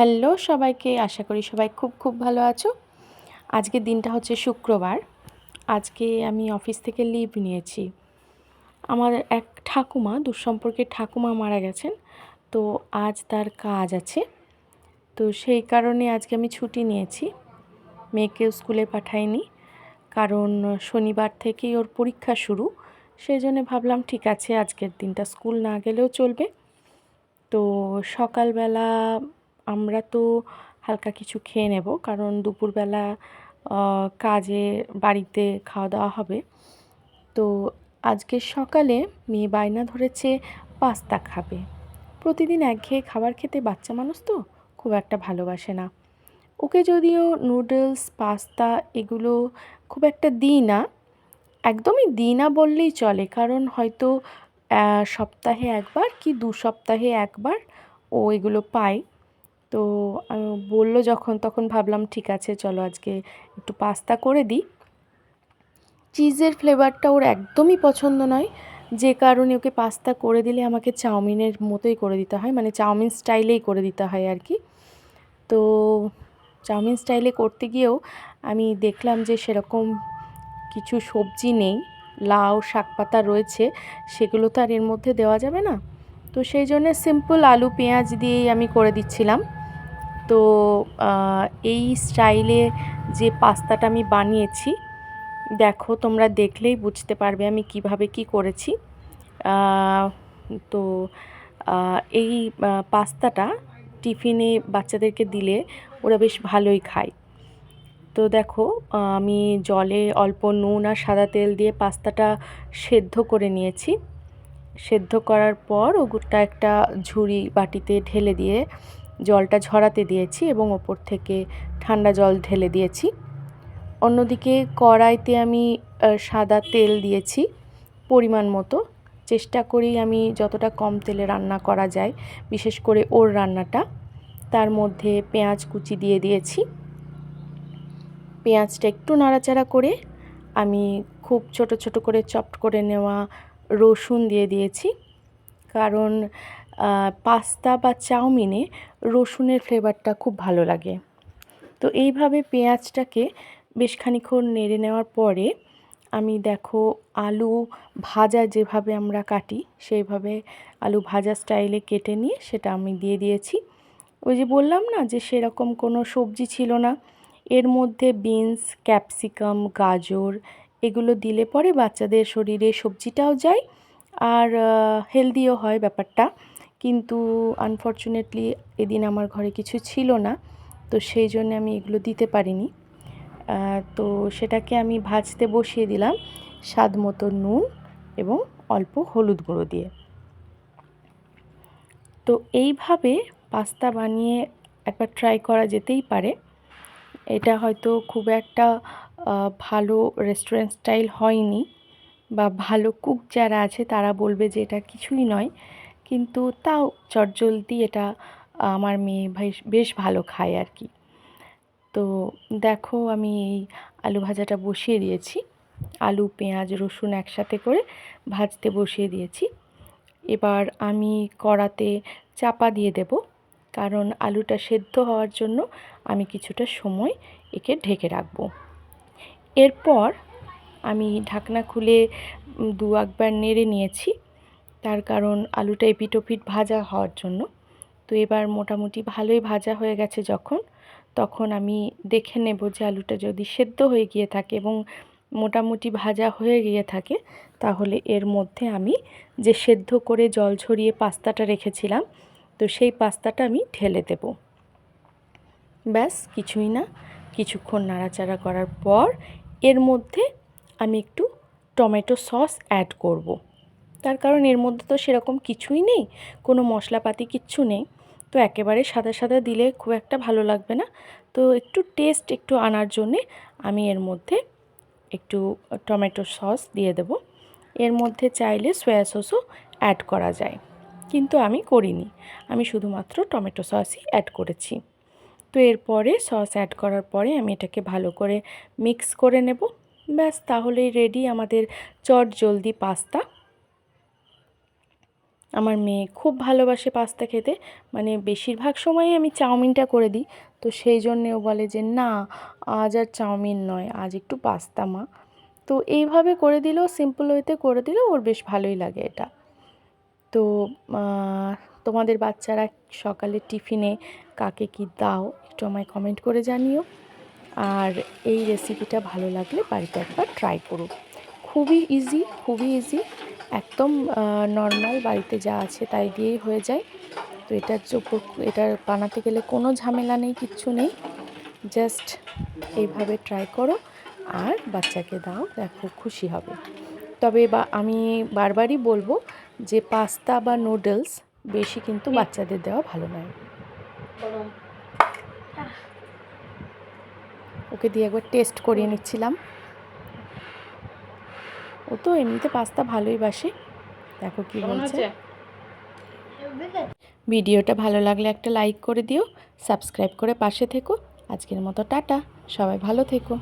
Hello সবাইকে, আশা করি সবাই খুব খুব ভালো আছো। আজকের দিনটা হচ্ছে শুক্রবার। আজকে আমি অফিস থেকে লিভ নিয়েছি। আমার এক ঠাকুমা দুঃসম্পর্কের ঠাকুমা মারা গেছেন, তো আজ তার কাজ আছে। তো সেই কারণে আজকে আমি ছুটি নিয়েছি। মেয়েকেও স্কুলে পাঠাইনি, কারণ শনিবার থেকেই ওর পরীক্ষা শুরু। সেই জন্য ভাবলাম, ঠিক আছে, আজকের দিনটা স্কুল না গেলেও চলবে। তো সকালবেলা আমরা তো হালকা কিছু খেয়ে নেব, কারণ দুপুরবেলা কাজে, বাড়িতে খাওয়া দাওয়া হবে। তো আজকে সকালে মেয়ে বায়না ধরেছে পাস্তা খাবে। প্রতিদিন একঘেয়ে খাবার খেতে বাচ্চা মানুষ তো খুব একটা ভালোবাসে না। ওকে যদিও নুডলস, পাস্তা এগুলো খুব একটা দিই না, একদমই দিই না বললেই চলে, কারণ হয়তো সপ্তাহে একবার কি দু সপ্তাহে একবার ও এগুলো পায়। তো বলল যখন, তখন ভাবলাম, ঠিক আছে, চলো আজকে একটু পাস্তা করে দিই। চিজের ফ্লেভারটা ওর একদমই পছন্দ নয়। যে কারণে ওকে পাস্তা করে দিলে আমাকে চাউমিনের মতোই করে দিতে হয় মানে চাউমিন স্টাইলেই করে দিতে হয় আর কি। তো, চাউমিন স্টাইলে করতে গিয়েও আমি দেখলাম যে সেরকম কিছু সবজি নেই, লাউ শাক পাতা রয়েছে, সেগুলো তো আর এর মধ্যে দেওয়া যাবে না। তো সেই জন্য সিম্পল আলু পেঁয়াজ দিয়েই আমি করে দিচ্ছিলাম। তো এই স্টাইলে যে পাস্তাটা আমি বানিয়েছি, দেখো তোমরা দেখলেই বুঝতে পারবে আমি কীভাবে কি করেছি। তো এই পাস্তাটা টিফিনে বাচ্চাদেরকে দিলে ওরা বেশ ভালোই খায়। তো দেখো আমি জলে অল্প নুন আর সাদা তেল দিয়ে পাস্তাটা সেদ্ধ করে নিয়েছি। সেদ্ধ করার পর ওগুটা একটা ঝুড়ি বাটিতে ঢেলে দিয়ে জলটা ঝরাতে দিয়েছি এবং ওপর থেকে ঠান্ডা জল ঢেলে দিয়েছি। অন্যদিকে কড়াইতে আমি সাদা তেল দিয়েছি পরিমাণ মতো। চেষ্টা করি আমি যতটা কম তেলে রান্না করা যায়, বিশেষ করে ওর রান্নাটা। তার মধ্যে পেঁয়াজ কুচি দিয়ে দিয়েছি। পেঁয়াজটা একটু নাড়াচাড়া করে আমি খুব ছোট ছোট করে চপড করে নেওয়া রসুন দিয়ে দিয়েছি। কারণ পাস্তা বা চাউমিনে রসুনের ফ্লেভারটা খুব ভালো লাগে। তো এইভাবে পেঁয়াজটাকে বেশ খানিক্ষণ নেড়ে নেওয়ার পরে আমি দেখো আলু ভাজা যেভাবে আমরা কাটি, সেইভাবে আলু ভাজা স্টাইলে কেটে নিয়ে সেটা আমি দিয়ে দিয়েছি। ওই যে বললাম না যে সেরকম কোনো সবজি ছিল না। এর মধ্যে বিনস, ক্যাপসিকাম, গাজর এগুলো দিলে পরে বাচ্চাদের শরীরে সবজিটাও যায় আর হেলদিও হয় ব্যাপারটা। কিন্তু আনফর্চুনেটলি এদিন আমার ঘরে কিছু ছিল না, তো সেই জন্য আমি এগুলো দিতে পারিনি। তো সেটাকে আমি ভাজতে বসিয়ে দিলাম স্বাদ মতো নুন এবং অল্প হলুদ গুঁড়ো দিয়ে। তো এইভাবে পাস্তা বানিয়ে একবার ট্রাই করা যেতেই পারে। এটা হয়তো খুব একটা ভালো রেস্টুরেন্ট স্টাইল হয়নি বা ভালো কুক যারা আছে তারা বলবে যে এটা কিছুই নয়। কিন্তু তাও চটজলদি এটা আমার মেয়ে বেশ ভালো খায় আর কি। তো দেখো আমি এই আলু ভাজাটা বসিয়ে দিয়েছি। আলু, পেঁয়াজ, রসুন একসাথে করে ভাজতে বসিয়ে দিয়েছি। এবার আমি কড়াতে চাপা দিয়ে দেব কারণ আলুটা সেদ্ধ হওয়ার জন্য আমি কিছুটা সময় একে ঢেকে রাখব। এরপর আমি ঢাকনা খুলে দু একবার নেড়ে নিয়েছি। তার কারণ আলুটা এপিটোপিট ভাজা হওয়ার জন্য। তো এবার মোটামুটি ভালোই ভাজা হয়ে গেছে যখন। তখন আমি দেখে নেব যে আলুটা যদি সেদ্ধ হয়ে গিয়ে থাকে এবং মোটামুটি ভাজা হয়ে গিয়ে থাকে, তাহলে এর মধ্যে আমি যে সেদ্ধ করে জল ছড়িয়ে পাস্তাটা রেখেছিলাম, তো সেই পাস্তাটা আমি ঢেলে দেব। ব্যাস, কিছুই না। কিছুক্ষণ নাড়াচাড়া করার পর এর মধ্যে আমি একটু টমেটো সস অ্যাড করব। তার কারণ এর মধ্যে তো সেরকম কিছুই নেই, কোনো মশলাপাতি কিচ্ছু নেই। তো একেবারে সাদা সাদা দিলে খুব একটা ভালো লাগবে না। তো একটু টেস্ট একটু আনার জন্যে আমি এর মধ্যে একটু টমেটো সস দিয়ে দেব। এর মধ্যে চাইলে সয়া সসও অ্যাড করা যায়। কিন্তু আমি করিনি, আমি শুধুমাত্র টমেটো সসই অ্যাড করেছি। তো এরপরে সস অ্যাড করার পরে আমি এটাকে ভালো করে মিক্স করে নেব। ব্যাস, তাহলেই রেডি আমাদের চট জলদি পাস্তা। আমার মেয়ে খুব ভালোবাসে পাস্তা খেতে। মানে বেশিরভাগ সময়ই আমি চাউমিনটা করে দিই। তো সেই জন্যে ও বলে যে, না, আজ আর চাউমিন নয়, আজ একটু পাস্তা মা। তো এইভাবে করে দিলেও সিম্পল ওয়েতে করে দিলেও ওর বেশ ভালোই লাগে এটা। তো তোমাদের বাচ্চারা সকালে টিফিনে কাকে কি দাও একটু আমায় কমেন্ট করে জানিও। আর এই রেসিপিটা ভালো লাগলে বাড়িতে একবার ট্রাই করো। খুবই ইজি খুবই ইজি একদম নর্মাল বাড়িতে যা আছে তাই দিয়েই হয়ে যায়। তো এটার এটা বানাতে গেলে কোনো ঝামেলা নেই কিচ্ছু নেই। জাস্ট এইভাবে ট্রাই করো আর বাচ্চাকে দাও দেখো খুশি হবে। তবে বা আমি বারবারই বলব যে পাস্তা বা নুডলস বেশি কিন্তু বাচ্চাদের দেওয়া ভালো নয়। ওকে দিয়ে একবার টেস্ট করিয়ে নিচ্ছিলাম। ও তো এমনিতে পাস্তা ভালোই বাসে। দেখো কি বলছে। ভিডিওটা ভালো লাগলে একটা লাইক করে দিও সাবস্ক্রাইব করে পাশে থেকো। আজকের মতো টাটা সবাই ভালো থেকো।